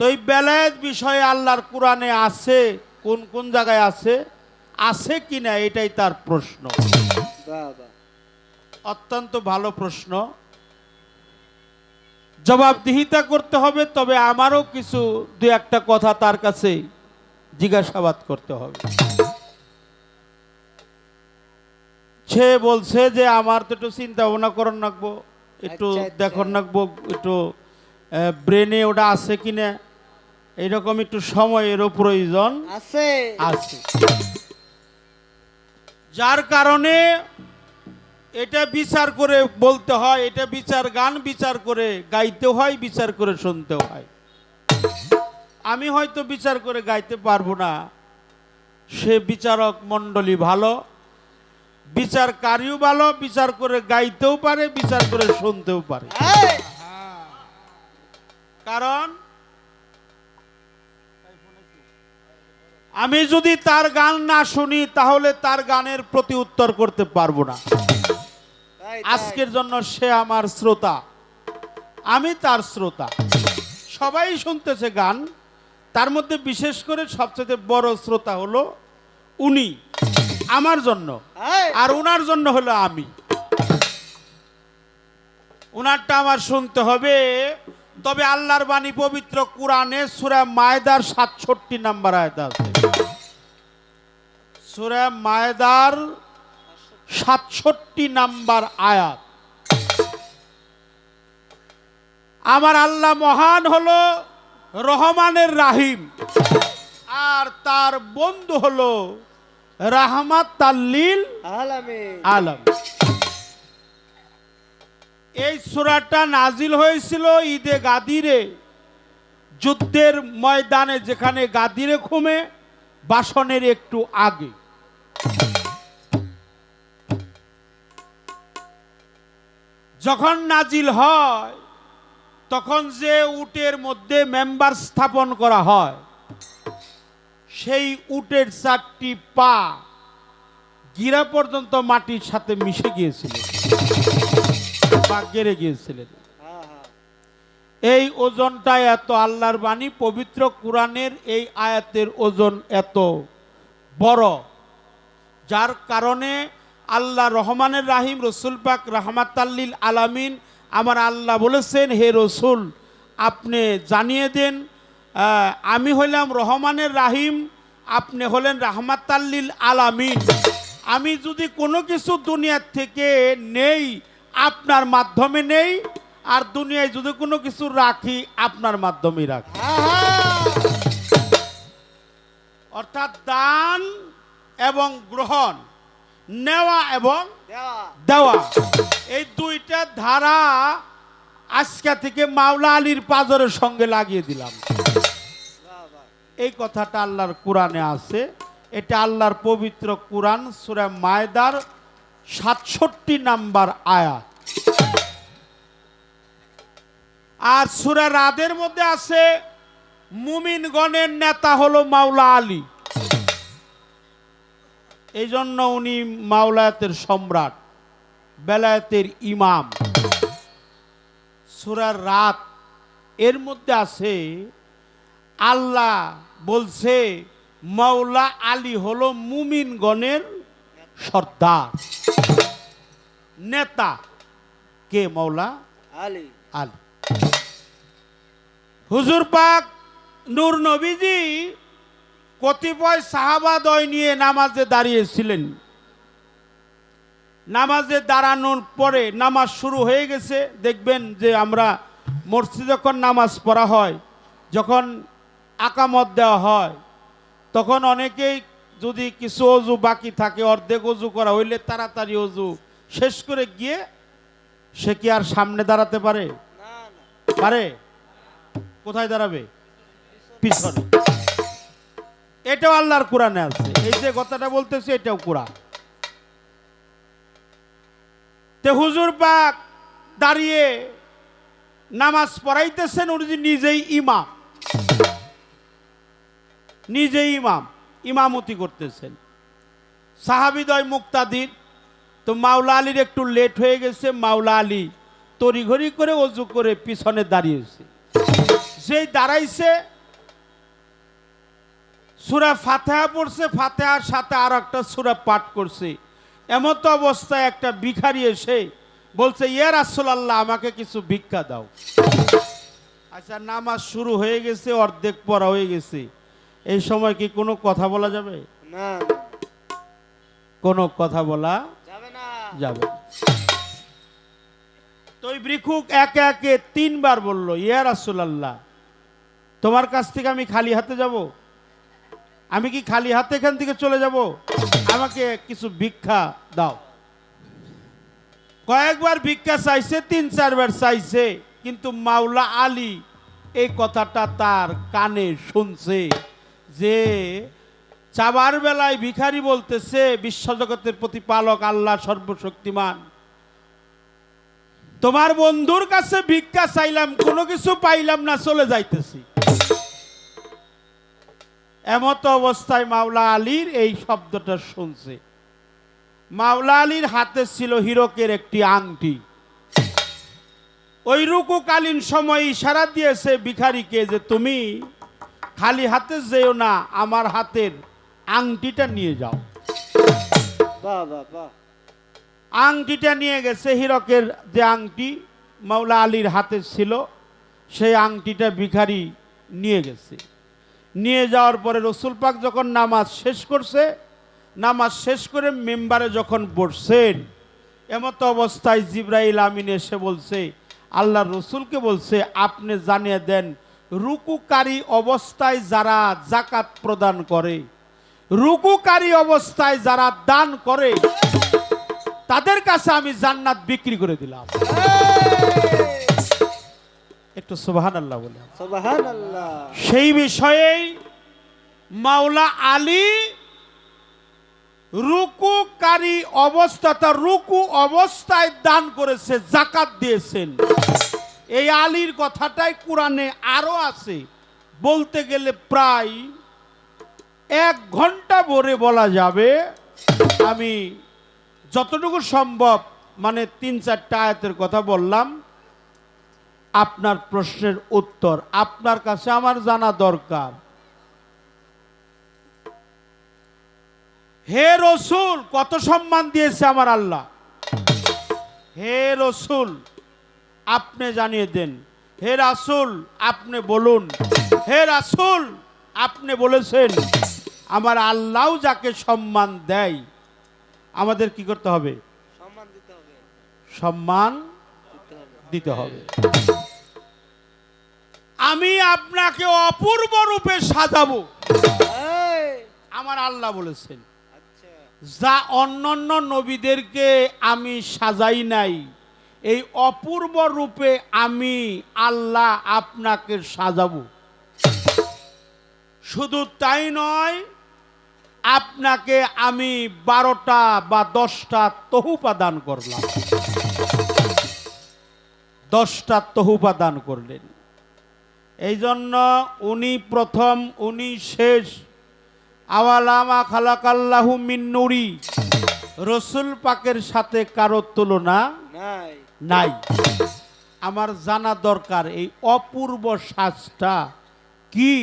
তো এই বেলায়েত বিষয়ে আল্লাহর কোরআনে আছে? কোন কোন জায়গায় আছে? আছে কি না এটাই তার প্রশ্ন। অত্যন্ত ভালো প্রশ্ন। জবাবদিহিতা করতে হবে তবে আমারও কিছু দু একটা কথা তার কাছে জিজ্ঞাসাবাদ করতে হবে। সে বলছে যে আমার তো একটু চিন্তা ভাবনা করার নাকবো একটু আচ্ছা, আচ্ছা। দেখর নাকবো একটু ব্রেনে ওটা আছে কিনা? এইরকম একটু সময়েরও প্রয়োজন আছে। আছে। যার কারণে এটা বিচার করে বলতে হয় এটা বিচার গান বিচার করে গাইতে হয় বিচার করে শুনতে হয়। আমি হয়তো বিচার করে গাইতে পারব না। সে বিচারক মণ্ডলী ভালো বিচারকারীও ভালো বিচার করে গাইতেও পারে বিচার করে শুনতেও পারে। কারণ আমি যদি তার গান না শুনি তাহলে তার গানের প্রতি উত্তর করতে পারব না। আজকের জন্য সে আমার শ্রোতা। আমি তার শ্রোতা। সবাই শুনতেছে গান। তার মধ্যে বিশেষ করে সবচেয়ে বড় শ্রোতা হলো উনি। আমার জন্য। আর উনার জন্য হলো আমি। উনারটা আমার শুনতে হবে। তবে আল্লাহর বাণী পবিত্র কোরআনে সুরা মায়দার সাতষট্টি নাম্বার আয়াত আছে। সুরা মায়দার সাতষট্টি নাম্বার আয়াত। আমার আল্লাহ মহান হলো রহমানের রাহিম। আর তার বন্ধু হলো রাহমাত তাল্লিল আলম। এই সুরাটা নাজিল হয়েছিল ঈদে গাদিরে যুদ্ধের ময়দানে যেখানে গাদিরে খুমে বাসনের একটু আগে। যখন নাজিল হয়, তখন যে উটের মধ্যে মেম্বার স্থাপন করা হয়, সেই উটের চারটি পা গিরা পর্যন্ত মাটির সাথে মিশে গিয়েছিলেন বা গেড়ে গিয়েছিলেন। এই ওজনটা এত আল্লাহর বাণী, পবিত্র কোরআনের এই আয়াতের ওজন এত বড়, যার কারণে আল্লাহ রহমানের রাহিম রসুল পাক রহমাতাল্লিল আলামিন আমার আল্লাহ বলেছেন হে রসুল আপনি জানিয়ে দেন আমি হইলাম রহমানের রাহিম আপনি হলেন রাহমাতাল্লিল আলামিন। আমি যদি কোনো কিছু দুনিয়ার থেকে নেই আপনার মাধ্যমে নেই আর দুনিয়ায় যদি কোনো কিছু রাখি আপনার মাধ্যমে রাখি। অর্থাৎ দান এবং গ্রহণ। নেওয়া এবং দেওয়া। এই দুইটা ধারা আজকে থেকে মাওলা আলীর পাজরের সঙ্গে লাগিয়ে দিলাম। এই কথাটা আল্লাহর কোরআনে আছে। এটা আল্লাহর পবিত্র কোরআন সুরা মায়দার সাতষট্টি নাম্বার আয়াত। আর সুরা রাদের মধ্যে আছে মুমিনগণের নেতা হলো মাওলা আলী। এই জন্য উনি মাওলায়াতের সম্রাট বেলায়েতের ইমাম। সুরার রাত এর মধ্যে আছে আল্লাহ বলছে মাওলা আলী হলো মুমিনগণের সর্দার। নেতা কে মাওলা? আলী। আলী। হুজুর পাক নূর নবীজি কতিপয় সাহাবাদয় নিয়ে নামাজে দাঁড়িয়েছিলেন। নামাজে দাঁড়ানোর পরে নামাজ শুরু হয়ে গেছে। দেখবেন যে আমরা মসজিদে যখন নামাজ পড়া হয় যখন আকামত দেওয়া হয় তখন অনেকেই যদি কিছু অজু বাকি থাকে অর্ধেক অজু করা হইলে তাড়াতাড়ি অজু শেষ করে গিয়ে সে কি আর সামনে দাঁড়াতে পারে? পারে? কোথায় দাঁড়াবে? পিছনে। এটাও আল্লাহর কোরআনে আছে। এই যে কথাটা বলতেছি, এটাও কোরআন। তে হুজুর পাক দাঁড়িয়ে নামাজ পড়াইতেছেন, উনি নিজেই ইমাম। নিজেই ইমাম, ইমামতি করতেছেন। সাহাবিদয় মুক্তাদির, তো মাওলা আলীর একটু লেট হয়ে গেছে, মাওলা আলী তড়িঘড়ি করে অজু করে পিছনে দাঁড়িয়েছে। যেই দাঁড়াইছে সুরা ফাতেহা পড়ছে ফাতেহার সাথে আর একটা সুরা পাঠ করছে। এমত অবস্থায় একটা ভিখারি এসে বলছে ইয়ার ইয়া রাসূলুল্লাহ আমাকে কিছু ভিক্ষা দাও। আচ্ছা নামাজ শুরু হয়ে গেছে অর্ধেক পড়া হয়ে গেছে। এই সময় কি কোনো কথা বলা যাবে? না। কোনো কথা বলা যাবে না। যাবে। তো ওই ভিক্ষুক একে একে তিনবার বলল ইয়া রাসূলুল্লাহ তোমার কাছ থেকে আমি খালি হাতে যাব? আমি কি খালি হাতে এখান থেকে চলে যাব? আমাকে কিছু ভিক্ষা দাও। কয়েকবার ভিক্ষা চাইছে, তিন চারবার চাইছে, কিন্তু মাওলা আলী এই কথাটা তার কানে শুনছে যে, চাবার বেলায় ভিখারি বলতেছে, বিশ্বজগতের প্রতিপালক আল্লাহ সর্বশক্তিমান। তোমার বন্ধুর কাছে ভিক্ষা চাইলাম, কোনো কিছু পাইলাম না, চলে যাইতেছি। এমত অবস্থায় মাওলা আলীর এই শব্দটা শুনছে। মাওলা আলীর হাতে ছিল হিরকের একটি আংটি। ওই রুকুকালীন সময় ইশারা দিয়েছে ভিখারিকে যে তুমি খালি হাতে যেও না আমার হাতের আংটিটা নিয়ে যাও। আংটিটা নিয়ে গেছে হিরকের যে আংটি মাওলা আলীর হাতে ছিল সেই আংটিটা ভিখারি নিয়ে গেছে। নিয়ে যাওয়ার পরে রসুল পাক যখন নামাজ শেষ করছে, নামাজ শেষ করে মেম্বারে যখন বসছেন, এমতো অবস্থায় জিব্রাইল আমিন এসে বলছে, আল্লাহ রসুলকে বলছে, আপনি জানিয়ে দেন, রুকুকারী অবস্থায় যারা জাকাত প্রদান করে, রুকুকারী অবস্থায় যারা দান করে, তাদের কাছে আমি জান্নাত বিক্রি করে দিলাম। একটু সুবাহান আল্লাহ বলে। সুবহান আল্লাহ সেই বিষয়েই মাওলা আলী রুকুকারী অবস্থা তার রুকু অবস্থায় দান করেছে জাকাত দিয়েছেন। এই আলীর কথাটাই কোরআনে আরও আছে। বলতে গেলে প্রায় এক ঘণ্টা ভরে বলা যাবে আমি যতটুকু সম্ভব মানে তিন চারটা আয়াতের কথা বললাম। আপনার প্রশ্নের উত্তর আপনার কাছে আমার জানা দরকার। হে রসুল কত সম্মান দিয়েছে আমার আল্লাহ। হে রসুল আপনি জানিয়ে দেন। হে রাসুল আপনি বলুন। হে রাসুল আপনি বলেছেন আমার আল্লাহ যাকে সম্মান দেয় আমাদের কি করতে হবে? সম্মান দিতে হবে। সম্মান দিতে হবে। আমি আপনাকে অপূর্ব রূপে সাজাবো। এই, আমার আল্লাহ বলেছেন আচ্ছা। যা অন্যান্য নবীদেরকে আমি সাজাই নাই এই অপূর্ব রূপে আমি আল্লাহ আপনাকে সাজাবো। শুধু তাই নয় আপনাকে আমি বারোটা বা দশটা তহুপা দান করলাম। দশটা তহুপা দান করলেন। এই জন্য উনি প্রথম উনি শেষ। আওয়ালামা খালাকাল্লাহু মিন নুরি। রসুল পাকের সাথে কারও তুলনা নাই। আমার জানা দরকার এই অপূর্ব সাজটা কি?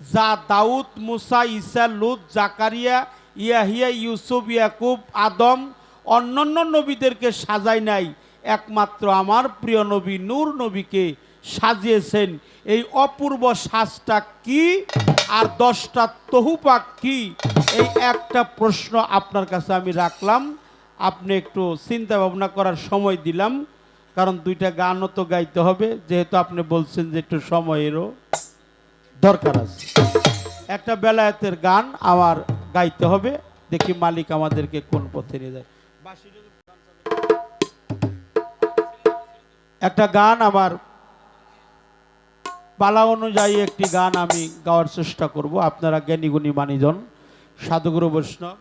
যা দাউদ মুসা ইসা লুত জাকারিয়া ইয়াহিয়া ইউসুফ ইয়াকুব আদম অন্যান্য নবীদেরকে সাজাই নাই। একমাত্র আমার প্রিয় নবী, নূর নবীকে সাজিয়েছেন। এই অপূর্ব সাজটা কি আর দশটা তহুপাক কি? এই একটা প্রশ্ন আপনার কাছে আমি রাখলাম। আপনি একটু চিন্তা ভাবনা করার সময় দিলাম, কারণ দুইটা গানও তো গাইতে হবে। যেহেতু আপনি বলছেন যে একটু সময়েরও দরকার আছে। একটা বেলায়েতের গান আমার গাইতে হবে। দেখি মালিক আমাদেরকে কোন পথে নিয়ে যায়। একটা গান আমার পালা অনুযায়ী একটি গান আমি গাওয়ার চেষ্টা করব। আপনারা জ্ঞানীগুণী মানিজন, সাধুগুরু বৈষ্ণব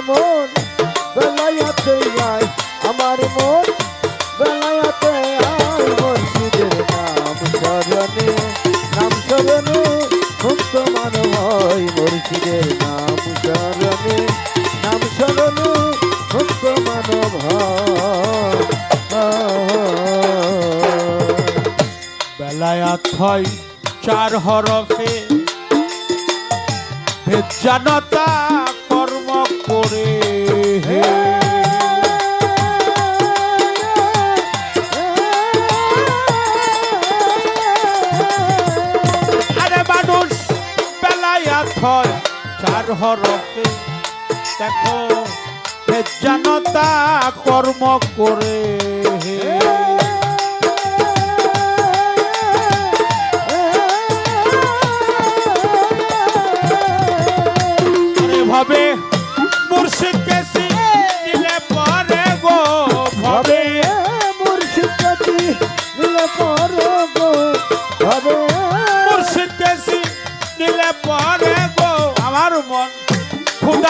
মন।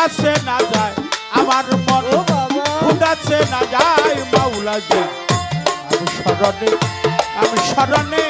খুদাছে না যায় আমার মন ও না যায় মাওলা যে আমি স্মরণে আমি স্মরণে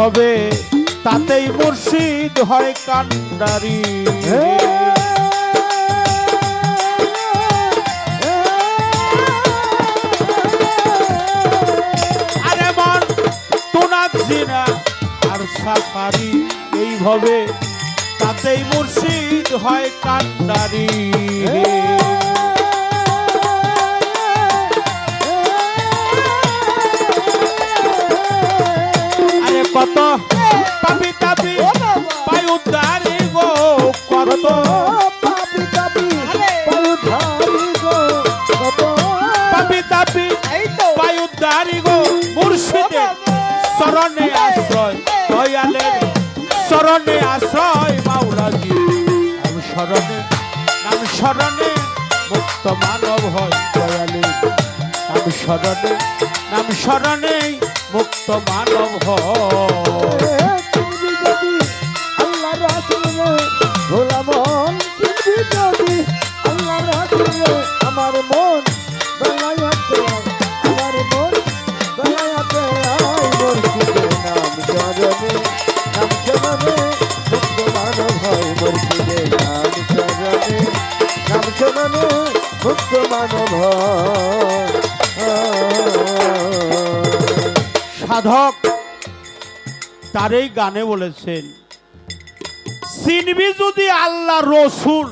এইভাবে তাতেই মুর্শিদ হয় কান্ডারি। আরে মন তোনাজিনা আর সাফারি এইভাবে তাতেই মুর্শিদ হয় কান্ডারি। কত? পাপি তাপি পাই উদ্ধারি গো কত? পাপি পাপি পায়ুধারি গো কত? পাপি তাপি এই তো। পাই উদ্ধারি গো মুর্শিদে। শরণে আশ্রয় দয়ালের শরণে আশ্রয় মাওলাজি নাম শরণে নাম শরণে মুক্ত মানব হয় দয়ালের নাম শরণে নাম মুক্ত মানব হয় মুক্ত মানব হয় মুক্ত মানব সাধক তার এই গানে বলেছেন, চিনবি যদি আল্লাহ রসুল,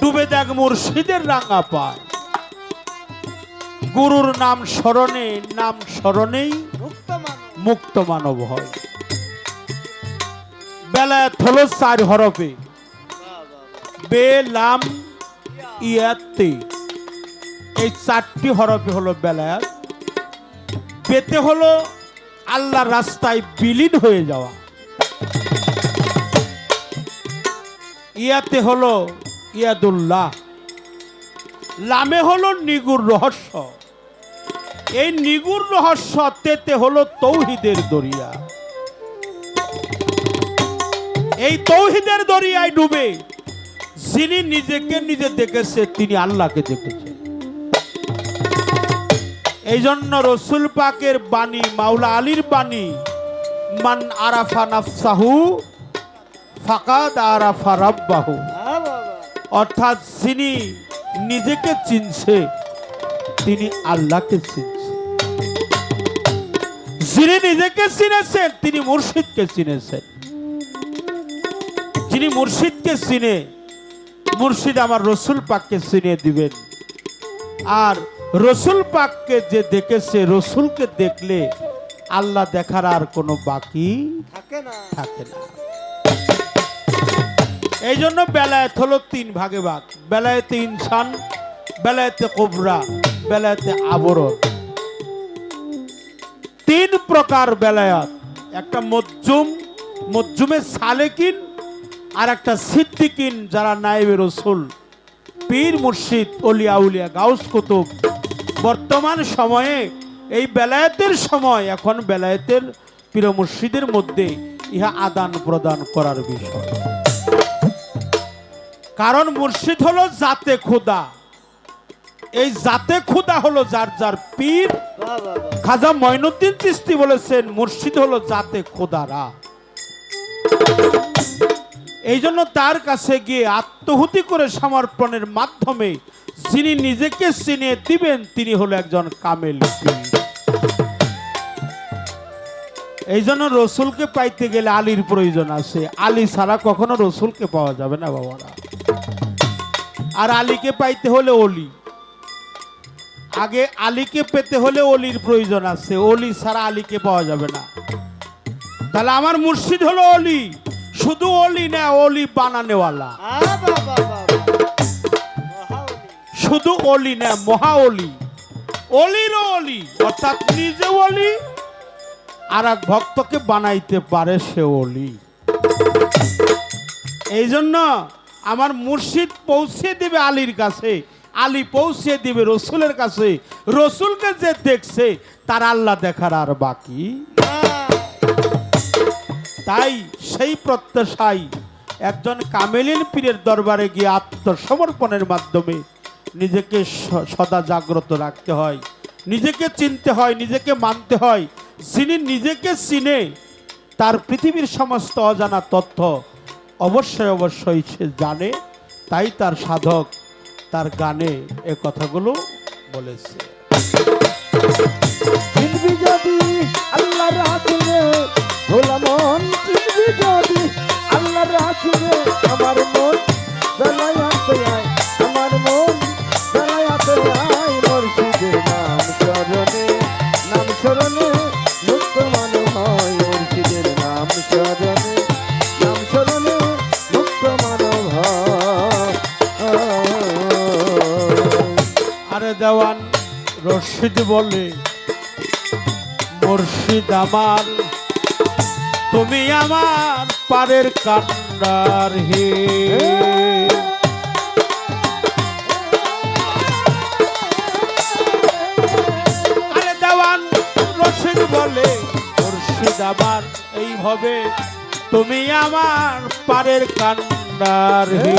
ডুবে দেখ মুর্শিদের রাঙা পায়। গুরুর নাম স্মরণে, নাম স্মরণেই মুক্ত মানব হয়। বেলায় হলো চার হরফে, বে, লাম ইয়াতে এই চারটি হরফে হলো বেলায়াত। পেতে হলো আল্লাহ রাস্তায় বিলীন হয়ে যাওয়া। ইয়াতে হলো ইয়াদুল্লাহ। লামে হলো নিগুর রহস্য। এই নিগুর রহস্য তেতে হলো তৌহিদের দরিয়া। এই তৌহিদের দরিয়ায় ডুবে যিনি নিজেকে নিজে দেখেছে, তিনি আল্লাহকে দেখেছেন এই জন্য রসুল পাকের বাণী, মাওলা আলীর বাণী, মান আরাফা নাফসাহু, ফাকাদ আরাফা রাব্বাহু। অর্থাৎ যিনি নিজেকে চিনছে, তিনি আল্লাহকে চিনছে। যিনি নিজেকে চিনেছেন, তিনি মুর্শিদকে চিনেছেন। যিনি মুর্শিদকে চিনে, মুর্শিদ আমার রসুল পাককে চিনে দিবেন। আর রসুল পাককে যে দেখেছে রসুলকে দেখলে আল্লাহ দেখার আর কোনো বাকি থাকে না। থাকে না। এই জন্য বেলায়েত হলো তিন ভাগে ভাগ। বেলায়েতে ইনসান বেলায়েতে কোবরা বেলায়েতে আবরণ। তিন প্রকার বেলায়াত। একটা মজ্জুম মজ্জুমে সালেকিন আর একটা সিদ্দিকিন যারা নাইবে রসুল। পীর মুর্শিদ অলিয়া উলিয়া গাউস কুতুব। বর্তমান সময়ে, এই বেলায়েতের সময়, এখন বেলায়েতের পীর মুর্শিদের মধ্যে ইহা আদান প্রদান করার বিষয়। কারণ মুর্শিদ হলো জাতে খুদা। এই জাতে খুদা হলো যার যার পীর খাজা মঈনুদ্দিন চিস্তি বলেছেন, মুর্শিদ হলো জাতে খোদারা। এই জন্য তার কাছে গিয়ে আত্মহুতি করে সমর্পণের মাধ্যমে যিনি নিজেকে চিনে দিবেন, তিনি হলো একজন কামেল এই জন্য রসুলকে পাইতে গেলে আলীর প্রয়োজন আছে। আলী ছাড়া কখনো রসুলকে পাওয়া যাবে না, বাবারা। আর আলীকে পাইতে হলে অলি। আগে আলীকে পেতে হলে অলির প্রয়োজন আছে। অলি ছাড়া আলীকে পাওয়া যাবে না। তাহলে আমার মুর্শিদ হলো অলি। শুধু অলি না, অলি বানানেওয়ালা। বাবা। শুধু অলি না, মহা অলি। অলিরও অলি, অর্থাৎ নিজে অলি, আর এক ভক্তকে বানাইতে পারে সে অলি। এই জন্য আমার মুর্শিদ পৌঁছে দেবে আলীর কাছে, আলী পৌঁছে দিবে রসুলের কাছে। রসুলকে যে দেখছে, তার আল্লাহ দেখার আর বাকি তাই সেই প্রত্যাশাই একজন কামেলিন পীরের দরবারে গিয়ে আত্মসমর্পণের মাধ্যমে নিজেকে সদা জাগ্রত রাখতে হয়। নিজেকে চিনতে হয়, নিজেকে মানতে হয়। যিনি নিজেকে চিনে, তার পৃথিবীর সমস্ত অজানা তথ্য অবশ্যই অবশ্যই সে জানে। তাই তার সাধক তার গানে এ কথাগুলো বলেছে। আল্লাহ রাসুলে আমার মন বেলায়াতে রশিদ বলে, মুর্শিদ আমার, তুমি আমার পারের কান্ডার হে। দেওয়ান রশিদ বলে, মুর্শিদ তুমি আমার পারের কান্ডার হে।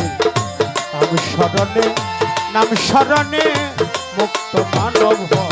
নাম স্মরণে নাম স্মরণে মুক্ত মানব হয়।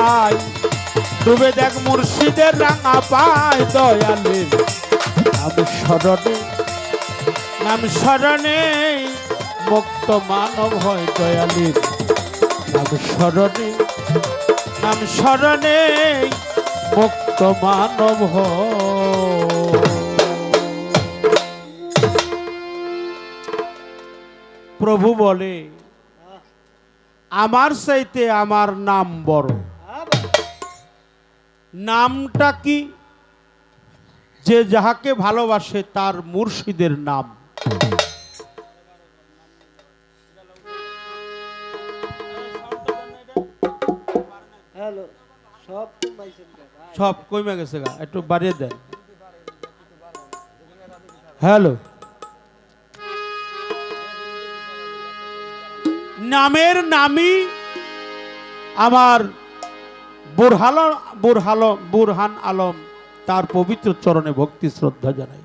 আয় ডুবে দেখ মুর্শিদের রাঙা পায় দয়ালের নাম স্মরণে নাম স্মরণে মুক্ত মানব হয় দয়ালের নাম স্মরণে নাম স্মরণে মুক্ত মানব প্রভু বলে, আমার চাইতে আমার নাম বড়। নামটা কি? যে যাহাকে ভালোবাসে তার মুর্শিদের নাম। হ্যালো সব কমাইছেন সব কমে গেছে গা একটু বাড়িয়ে দেন। হ্যালো। নামের নামই আমার বুরহাল বুরহাল বুরহান আলম তার পবিত্র চরণে ভক্তি শ্রদ্ধা জানাই।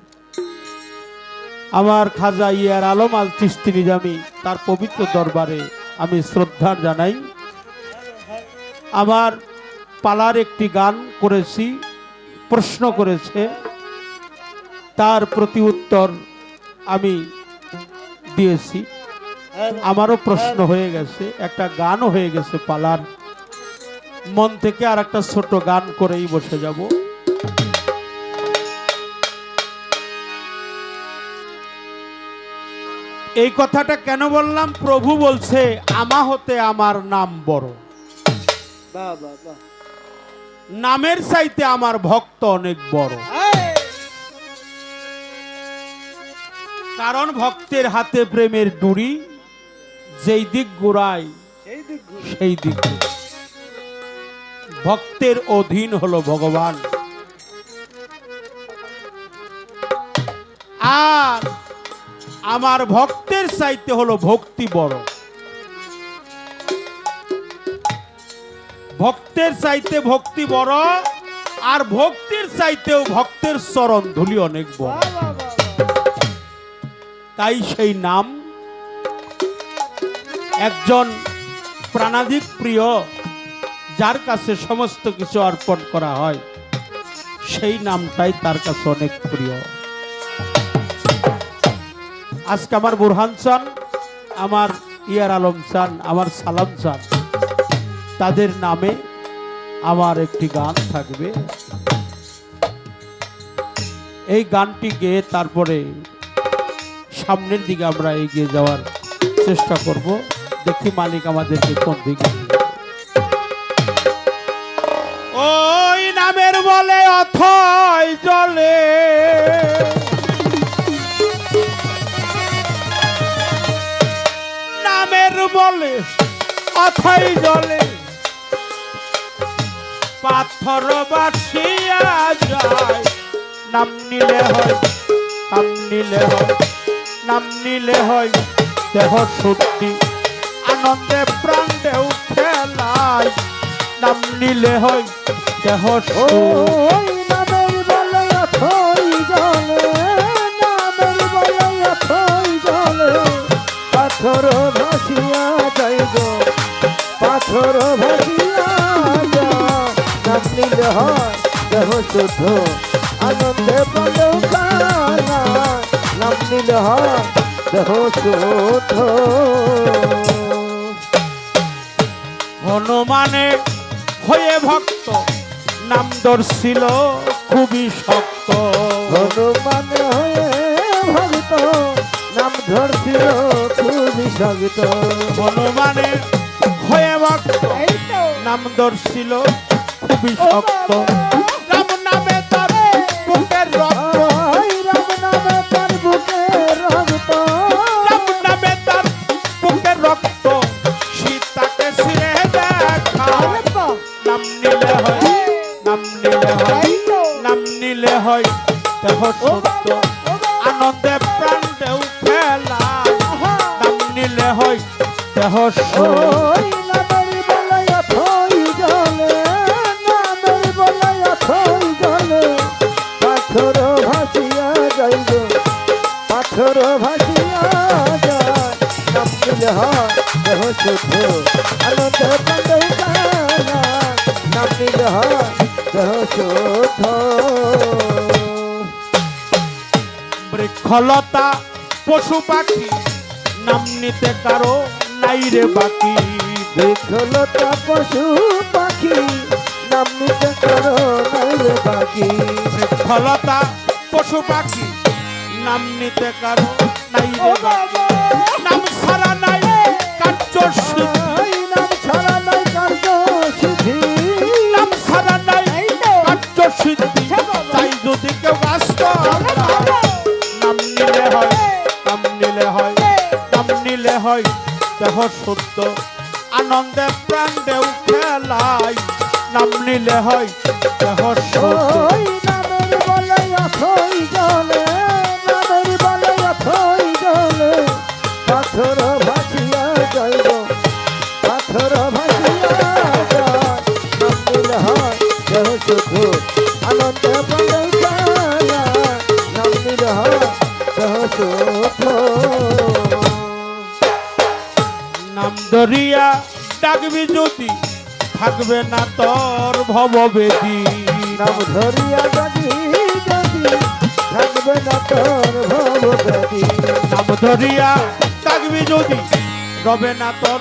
আমার খাজা ইয়ার আলম আল চিস্তি নিজামি তার পবিত্র দরবারে আমি শ্রদ্ধা জানাই। আমার পালার একটি গান করেছি প্রশ্ন করেছে। তার প্রতি উত্তর আমি দিয়েছি। আমারও প্রশ্ন হয়ে গেছে একটা গানও হয়ে গেছে পালার। মন থেকে আর একটা ছোট গান করেই বসে যাব। এই কথাটা কেন বললাম? প্রভু বলছে, আমা হতে আমার নাম বড়। নামের চাইতে আমার ভক্ত অনেক বড়। কারণ ভক্তের হাতে প্রেমের ডুরি যেই দিক ঘুরায় সেই দিক। সেই দিক ভক্তের অধীন হলো ভগবান আর আমার ভক্তের চাইতে হলো ভক্তি বড় ভক্তের চাইতে ভক্তি বড় আর ভক্তির চাইতেও ভক্তের চরণ ধুলি অনেক বড়। তাই সেই নাম একজন প্রাণাধিক প্রিয় যার কাছে সমস্ত কিছু অর্পণ করা হয়, সেই নামটাই তার কাছে অনেক প্রিয়। আজকে আমার বুরহান চান, আমার ইয়ার আলম চান, আমার সালাম চান, তাদের নামে আমার একটি গান থাকবে। এই গানটি গেয়ে তারপরে সামনের দিকে আমরা এগিয়ে যাওয়ার চেষ্টা করব। দেখি মালিক আমাদেরকে কোন দিকে বলে অথয় জলে। নামের বলে অথয় জলে। পাথর বাসিয়া যায় নাম নিলে হয়, নাম নিলে হয়, নাম নিলে হয়। দেহ সত্যি আনন্দে প্রাণে খেলায় নাম নিলে হয় জলে পাথর ভাসিয়া যাই গো, পাথর ভাসিয়া যা নাম নিলে হয়, দেহ শুদ্ধ, আনন্দে প্রাণেও খানা নাম হয়, দেহ শুদ্ধ। হনুমানে হয়ে ভক্ত নাম দর্শিল খুবই শক্ত। হনুমান হয়ে ভক্ত নাম ধরছিল খুবই শক্ত। হনুমানের হয়ে ভক্ত নাম দর্শিল খুবই শক্ত। পশু পাখি নাম নিতে কারও নাই রে বাকি। বৃক্ষলতা পশু পাখি নাম নিতে কারও নাই রে বাকি। বৃক্ষলতা পশু পাখি নাম নিতে কারও নাই রে বাকি। নাম সারা নাই কার্য দেহ সত্য আনন্দে প্রাণ দেউ খেলাই। নাম নিলে হয় দেহ সত্য নাম ধরিয়া ডাকবি যদি থাকবে না তোর ভবেদি নাম ধরিয়া যদি থাকবে না তোর ভবেদি নাম ধরিয়া ডাকবি যদি রবে না তোর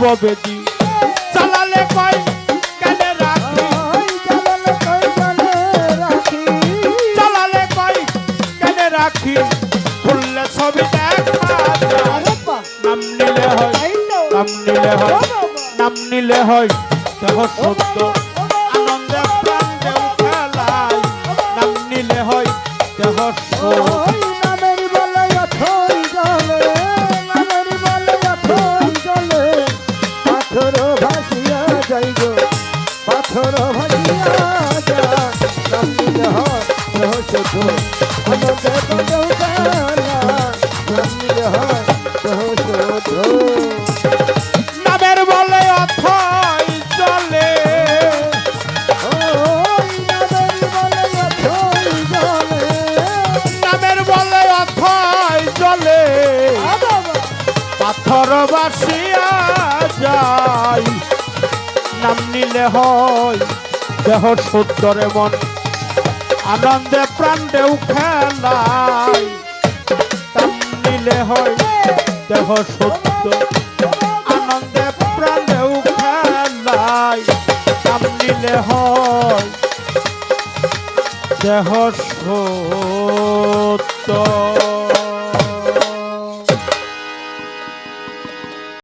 ভবেদি চালালে কয় নিলে হয়, নাম নিলে হয়। দেহ সত্য আনন্দে প্রাণ দেউ খেলায়। নাম নিলে হয়, দেহ সত্য ওই হয়। দেহ সুন্দরে মন, আনন্দে প্রাণ দেউ খেলায়। নাম নিলে হয় দেহ সত্য আনন্দে প্রাণ দেউ খেলায়। নাম নিলে হয় দেহ সত্য